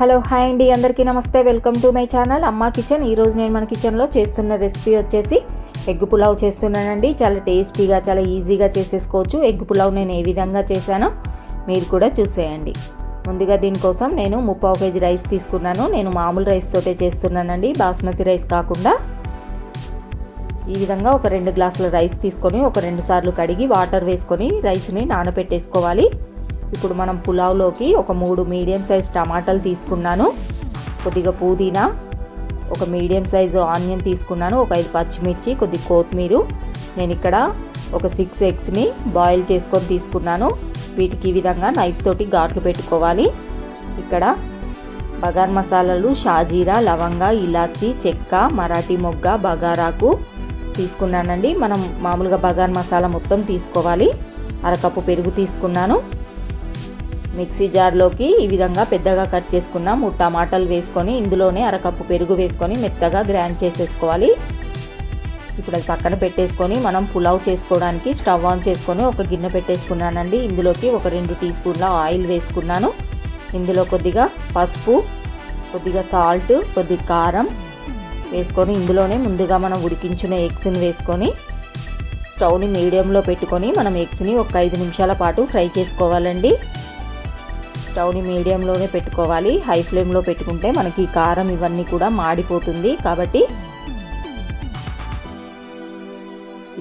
Hello hi అండి. అందరికీ నమస్తే. వెల్కమ్ టు మై ఛానల్ అమ్మ కిచెన్. ఈరోజు నేను మన కిచెన్లో చేస్తున్న రెసిపీ వచ్చేసి ఎగ్ పులావ్ చేస్తున్నానండి. చాలా టేస్టీగా చాలా ఈజీగా చేసేసుకోవచ్చు. ఎగ్ పులావ్ నేను ఏ విధంగా చేశానో మీరు కూడా చూసేయండి. ముందుగా దీనికోసం నేను ముప్పావు కేజీ రైస్ తీసుకున్నాను. నేను మామూలు రైస్ తోటే చేస్తున్నానండి. బాస్మతి రైస్ కాకుండా ఈ విధంగా ఒక రెండు గ్లాసుల రైస్ తీసుకొని ఒక రెండు సార్లు కడిగి వాటర్ వేసుకొని రైస్ని నానబెట్టేసుకోవాలి. ఇప్పుడు మనం పులావ్లోకి ఒక మూడు మీడియం సైజ్ టమాటాలు తీసుకున్నాను. కొద్దిగా పుదీనా ఒక మీడియం సైజు ఆనియన్ తీసుకున్నాను ఒక ఐదు పచ్చిమిర్చి కొద్ది కొత్తిమీర. నేను ఇక్కడ ఒక సిక్స్ ఎగ్స్ని బాయిల్ చేసుకొని తీసుకున్నాను. వీటికి ఈ విధంగా నైఫ్ తోటి ఘాట్లు పెట్టుకోవాలి. ఇక్కడ బగార్ మసాలాలు షాజీరా లవంగ ఇలాచి చెక్క మరాఠీ మొగ్గ బగారాకు తీసుకున్నానండి. మనం మామూలుగా బగార్ మసాలా మొత్తం తీసుకోవాలి. అరకప్పు పెరుగు తీసుకున్నాను. మిక్సీ జార్లోకి ఈ విధంగా పెద్దగా కట్ చేసుకున్న. మూడు టమాటాలు వేసుకొని ఇందులోనే అరకప్పు పెరుగు వేసుకొని మెత్తగా గ్రైండ్ చేసేసుకోవాలి. ఇప్పుడు అది పక్కన పెట్టేసుకొని మనం పులావ్ చేసుకోవడానికి స్టవ్ ఆన్ చేసుకొని ఒక గిన్నె పెట్టేసుకున్నానండి. ఇందులోకి ఒక రెండు టీ స్పూన్ల ఆయిల్ వేసుకున్నాను. ఇందులో కొద్దిగా పసుపు కొద్దిగా సాల్ట్ కొద్ది కారం వేసుకొని ఇందులోనే ముందుగా మనం ఉడికించిన ఎగ్స్ని వేసుకొని స్టవ్ని మీడియంలో పెట్టుకొని మనం ఎగ్స్ని ఒక ఐదు నిమిషాల పాటు ఫ్రై చేసుకోవాలండి. స్టవ్ని మీడియంలోనే పెట్టుకోవాలి. హై ఫ్లేమ్లో పెట్టుకుంటే మనకి కారం ఇవన్నీ కూడా మాడిపోతుంది. కాబట్టి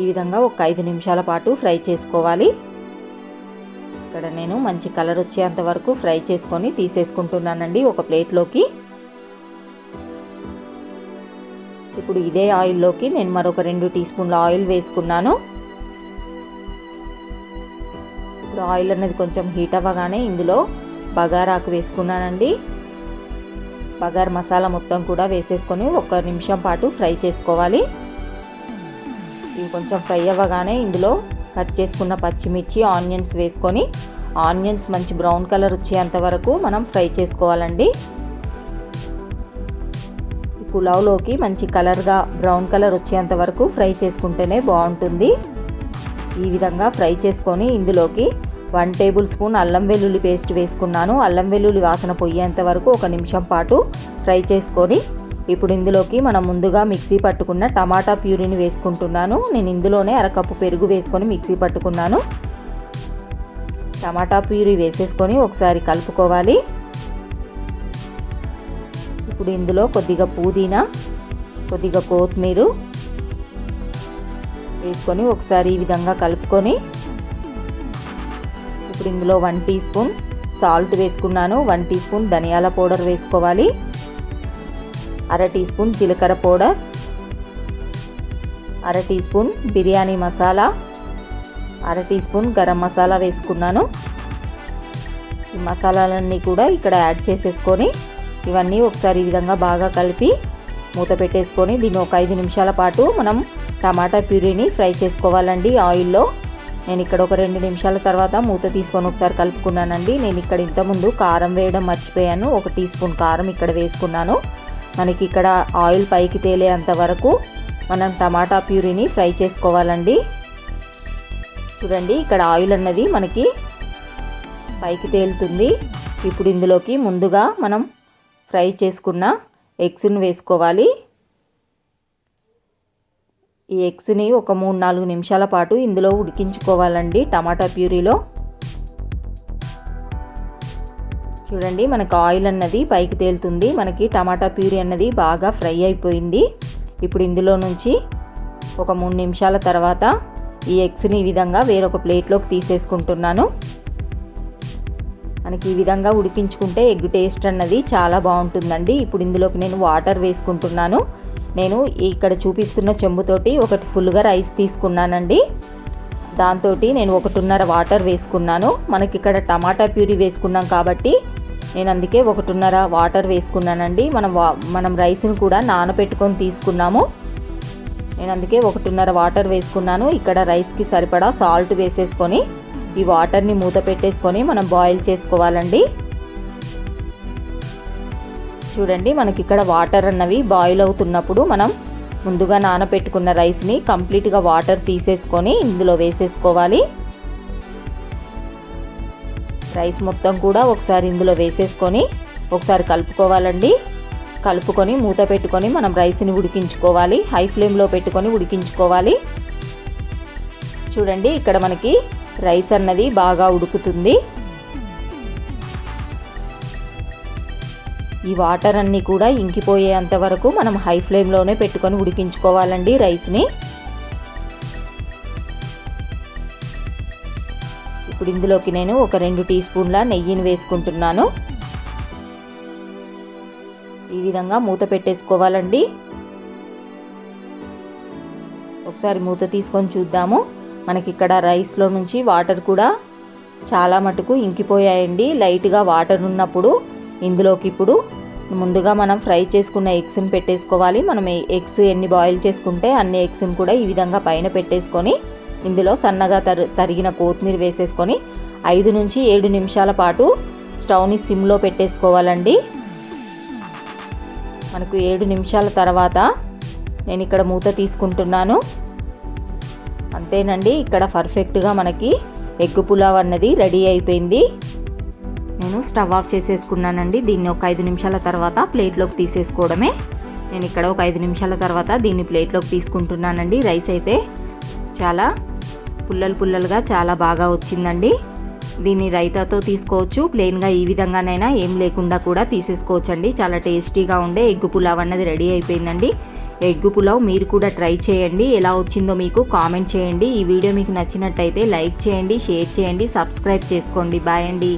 ఈ విధంగా ఒక ఐదు నిమిషాల పాటు ఫ్రై చేసుకోవాలి. ఇక్కడ నేను మంచి కలర్ వచ్చేంత వరకు ఫ్రై చేసుకొని తీసేసుకుంటున్నానండి ఒక ప్లేట్లోకి. ఇప్పుడు ఇదే ఆయిల్లోకి నేను మరొక రెండు టీ స్పూన్ల ఆయిల్ వేసుకున్నాను. ఇప్పుడు ఆయిల్ అనేది కొంచెం హీట్ అవ్వగానే ఇందులో బగారాకు వేసుకున్నానండి. బగార్ మసాలా మొత్తం కూడా వేసేసుకొని ఒక నిమిషం పాటు ఫ్రై చేసుకోవాలి. ఇవి కొంచెం ఫ్రై అవ్వగానే ఇందులో కట్ చేసుకున్న పచ్చిమిర్చి ఆనియన్స్ వేసుకొని ఆనియన్స్ మంచి బ్రౌన్ కలర్ వచ్చేంత వరకు మనం ఫ్రై చేసుకోవాలండి. పులావ్లోకి మంచి కలర్గా బ్రౌన్ కలర్ వచ్చేంత వరకు ఫ్రై చేసుకుంటేనే బాగుంటుంది. ఈ విధంగా ఫ్రై చేసుకొని ఇందులోకి వన్ టేబుల్ స్పూన్ అల్లం వెల్లుల్లి పేస్ట్ వేసుకున్నాను. అల్లం వెల్లుల్లి వాసన పోయేంత వరకు ఒక నిమిషం పాటు ఫ్రై చేసుకొని ఇప్పుడు ఇందులోకి మనం ముందుగా మిక్సీ పట్టుకున్న టమాటా ప్యూరీని వేసుకుంటున్నాను. నేను ఇందులోనే అరకప్పు పెరుగు వేసుకొని మిక్సీ పట్టుకున్నాను. టమాటా ప్యూరీ వేసేసుకొని ఒకసారి కలుపుకోవాలి. ఇప్పుడు ఇందులో కొద్దిగా పుదీనా కొద్దిగా కొత్తిమీర వేసుకొని ఒకసారి ఈ విధంగా కలుపుకొని ఇప్పుడు ఇందులో వన్ టీ స్పూన్ సాల్ట్ వేసుకున్నాను. వన్ టీ స్పూన్ ధనియాల పౌడర్ వేసుకోవాలి. అర టీ స్పూన్ జీలకర్ర పౌడర్. అర టీ స్పూన్ బిర్యానీ మసాలా. అర టీ స్పూన్ గరం మసాలా వేసుకున్నాను. ఈ మసాలాలన్నీ కూడా ఇక్కడ యాడ్ చేసేసుకొని ఇవన్నీ ఒకసారి ఈ విధంగా బాగా కలిపి మూత పెట్టేసుకొని దీన్ని ఒక ఐదు నిమిషాల పాటు మనం టమాటా ప్యూరీని ఫ్రై చేసుకోవాలండి ఆయిల్లో. నేను ఇక్కడ ఒక రెండు నిమిషాల తర్వాత మూత తీసుకొని ఒకసారి కలుపుకున్నానండి. నేను ఇక్కడ ఇంతకుముందు కారం వేయడం మర్చిపోయాను. ఒక టీ స్పూన్ కారం ఇక్కడ వేసుకున్నాను. మనకి ఇక్కడ ఆయిల్ పైకి తేలేంత వరకు మనం టమాటా ప్యూరీని ఫ్రై చేసుకోవాలండి. చూడండి ఇక్కడ ఆయిల్ అన్నది మనకి పైకి తేలుతుంది. ఇప్పుడు ఇందులోకి ముందుగా మనం ఫ్రై చేసుకున్న ఎగ్స్ను వేసుకోవాలి. ఈ ఎగ్స్ని ఒక మూడు నాలుగు నిమిషాల పాటు ఇందులో ఉడికించుకోవాలండి టమాటా ప్యూరీలో. చూడండి మనకు ఆయిల్ అన్నది పైకి తేలుతుంది. మనకి టమాటా ప్యూరీ అన్నది బాగా ఫ్రై అయిపోయింది. ఇప్పుడు ఇందులో నుంచి ఒక మూడు నిమిషాల తర్వాత ఈ ఎగ్స్ని ఈ విధంగా వేరొక ప్లేట్లోకి తీసేసుకుంటున్నాను. మనకి ఈ విధంగా ఉడికించుకుంటే ఎగ్ టేస్ట్ అన్నది చాలా బాగుంటుందండి. ఇప్పుడు ఇందులోకి నేను వాటర్ వేసుకుంటున్నాను. నేను ఇక్కడ చూపిస్తున్న చెంబుతోటి ఒకటి ఫుల్గా రైస్ తీసుకున్నానండి. దాంతో నేను ఒకటిన్నర వాటర్ వేసుకున్నాను. మనకి ఇక్కడ టమాటా ప్యూరీ వేసుకున్నాం కాబట్టి నేను అందుకే ఒకటిన్నర వాటర్ వేసుకున్నానండి. మనం వా మనం రైస్ని కూడా నానబెట్టుకొని తీసుకున్నాము. నేను అందుకే ఒకటిన్నర వాటర్ వేసుకున్నాను. ఇక్కడ రైస్కి సరిపడా సాల్ట్ వేసేసుకొని ఈ వాటర్ని మూత పెట్టేసుకొని మనం బాయిల్ చేసుకోవాలండి. చూడండి మనకి ఇక్కడ వాటర్ అన్నవి బాయిల్ అవుతున్నప్పుడు మనం ముందుగా నానబెట్టుకున్న రైస్ని కంప్లీట్గా వాటర్ తీసేసుకొని ఇందులో వేసేసుకోవాలి. రైస్ మొత్తం కూడా ఒకసారి ఇందులో వేసేసుకొని ఒకసారి కలుపుకోవాలండి. కలుపుకొని మూత పెట్టుకొని మనం రైస్ని ఉడికించుకోవాలి. హై ఫ్లేమ్లో పెట్టుకొని ఉడికించుకోవాలి. చూడండి ఇక్కడ మనకి రైస్ అన్నది బాగా ఉడుకుతుంది. ఈ వాటర్ అన్నీ కూడా ఇంకిపోయేంత వరకు మనం హై ఫ్లేమ్లోనే పెట్టుకొని ఉడికించుకోవాలండి రైస్ని. ఇప్పుడు ఇందులోకి నేను ఒక రెండు టీ స్పూన్ల నెయ్యిని వేసుకుంటున్నాను. ఈ విధంగా మూత పెట్టేసుకోవాలండి. ఒకసారి మూత తీసుకొని చూద్దాము. మనకి ఇక్కడ రైస్లో నుంచి వాటర్ కూడా చాలా మటుకు ఇంకిపోయాయండి. లైట్గా వాటర్ ఉన్నప్పుడు ఇందులోకి ఇప్పుడు ముందుగా మనం ఫ్రై చేసుకున్న ఎగ్స్ని పెట్టేసుకోవాలి. మనం ఎగ్స్ ఎన్ని బాయిల్ చేసుకుంటే అన్ని ఎగ్స్ని కూడా ఈ విధంగా పైన పెట్టేసుకొని ఇందులో సన్నగా తరు తరిగిన కొత్తిమీర వేసేసుకొని ఐదు నుంచి ఏడు నిమిషాల పాటు స్టవ్ని సిమ్లో పెట్టేసుకోవాలండి. మనకు ఏడు నిమిషాల తర్వాత నేను ఇక్కడ మూత తీసుకుంటున్నాను. అంతేనండి ఇక్కడ పర్ఫెక్ట్గా మనకి ఎగ్ పులావ్ అన్నది రెడీ అయిపోయింది. నేను స్టవ్ ఆఫ్ చేసేసుకున్నానండి. దీన్ని ఒక ఐదు నిమిషాల తర్వాత ప్లేట్లోకి తీసేసుకోవడమే. నేను ఇక్కడ ఒక ఐదు నిమిషాల తర్వాత దీన్ని ప్లేట్లోకి తీసుకుంటున్నానండి. రైస్ అయితే చాలా పుల్లలు పుల్లలుగా చాలా బాగా వచ్చిందండి. దీన్ని రైతాతో తీసుకోవచ్చు. ప్లెయిన్గా ఈ విధంగానైనా ఏం లేకుండా కూడా తీసేసుకోవచ్చండి. చాలా టేస్టీగా ఉండే ఎగ్గు పులావ్ అన్నది రెడీ అయిపోయిందండి. ఎగ్గు పులావ్ మీరు కూడా ట్రై చేయండి. ఎలా వచ్చిందో మీకు కామెంట్ చేయండి. ఈ వీడియో మీకు నచ్చినట్టయితే లైక్ చేయండి షేర్ చేయండి సబ్స్క్రైబ్ చేసుకోండి. బాయ్ అండి.